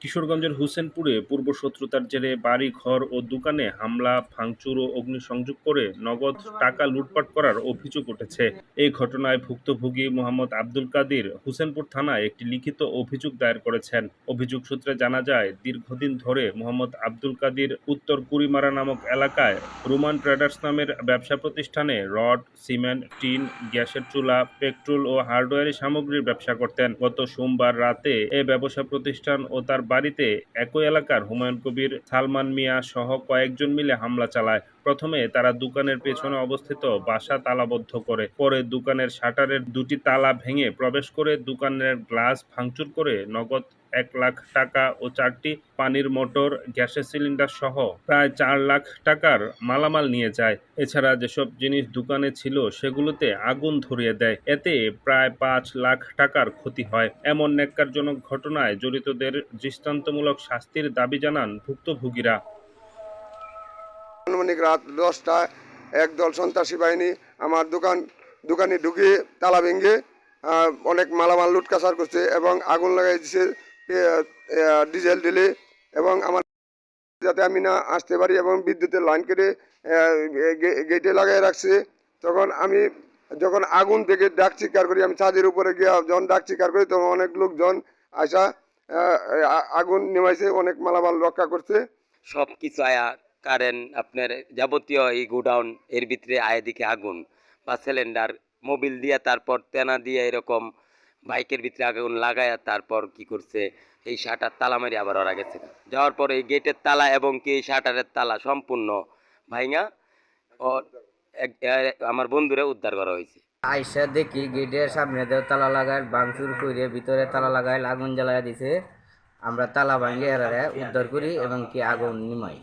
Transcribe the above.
কিশোরগঞ্জের হুসেনপুরে পূর্বশত্রুতার জেরে বাড়ি, ঘর ও দোকানে হামলা, ভাঙচুর ও অগ্নিসংযোগ করে নগদ টাকা লুটপাট করার অভিযোগ উঠেছে। এই ঘটনায় ভুক্তভোগী মোহাম্মদ আব্দুল কাদির হুসেনপুর থানায় একটি লিখিত অভিযোগ দায়ের করেছেন। অভিযোগ সূত্রে জানা যায়, দীর্ঘদিন ধরে মোহাম্মদ আব্দুল কাদির উত্তর কুড়িমারা নামক এলাকায় রোমান ট্রেডার্স নামের ব্যবসা প্রতিষ্ঠানে রড, সিমেন্ট, টিন, গ্যাসের চুলা, পেট্রোল ও হার্ডওয়্যারি সামগ্রীর ব্যবসা করতেন। গত সোমবার রাতে এ ব্যবসা প্রতিষ্ঠান ও তার বাড়িতে একই এলাকার হুমায়ুন কবির, সালমান মিয়া সহ কয়েকজন মিলে হামলা চালায়। প্রথমে তারা দোকানের পেছনে অবস্থিত বাসা তালাবদ্ধ করে। পরে দোকানের শাটারের দুটি তালা ভেঙে প্রবেশ করে দোকানের গ্লাস ভাঙচুর করে নগদ এক লাখ টাকা ও চারটি পানির মোটর, গ্যাসের সিলিন্ডার সহ প্রায় চার লাখ টাকার মালামাল নিয়ে যায়। এছাড়া যেসব জিনিস দোকানে ছিল সেগুলোতে আগুন ধরিয়ে দেয়। এতে প্রায় পাঁচ লাখ টাকার ক্ষতি হয়। এমন ন্যাক্কারজনক ঘটনায় জড়িতদের দৃষ্টান্তমূলক শাস্তির দাবি জানান ভুক্তভোগীরা। আনুমানিক রাত দশটায় একদল সন্ত্রাসী বাহিনী আমার দোকান, দোকানে ঢুকে তালা ভেঙে অনেক মালামাল লুটকাচার করছে এবং আগুন লাগাই দিছে ডিজেল ঢেলে এবং আমার যাতে আমি না আসতে পারি এবং বিদ্যুতের লাইন কেটে গেটে লাগাই রাখছে, তখন আমি যখন আগুন থেকে ডাক চিৎকার করি, আমি ছাদের উপরে গিয়ে যখন ডাক চিৎকার করি, তখন অনেক লোকজন আসা আগুন নেমাইছে, অনেক মালামাল রক্ষা করছে। সব কিছু আয়া কারেন্ট আপনার যাবতীয় এই গোডাউন এর ভিতরে আয় দিকে আগুন, বা সিলিন্ডার মোবিল দিয়ে, তারপর তেনা দিয়ে, এরকম বাইকের ভিতরে আগুন লাগায়া তারপর কি করছে, এই শাটার তালা মারি আবার ওরা গেছে। যাওয়ার পর এই গেটের তালা এবং কি এই শাটারের তালা সম্পূর্ণ ভাইঙা আমার বন্ধুরে উদ্ধার করা হয়েছে। আইসা দেখি গেটের সামনে দিয়ে তালা লাগায় ভাঙচুর করে ভিতরে তালা লাগায়, আগুন জ্বালায় দিছে। আমরা তালা ভাঙিয়ে এরারে উদ্ধার করি এবং কি আগুন নিমাই।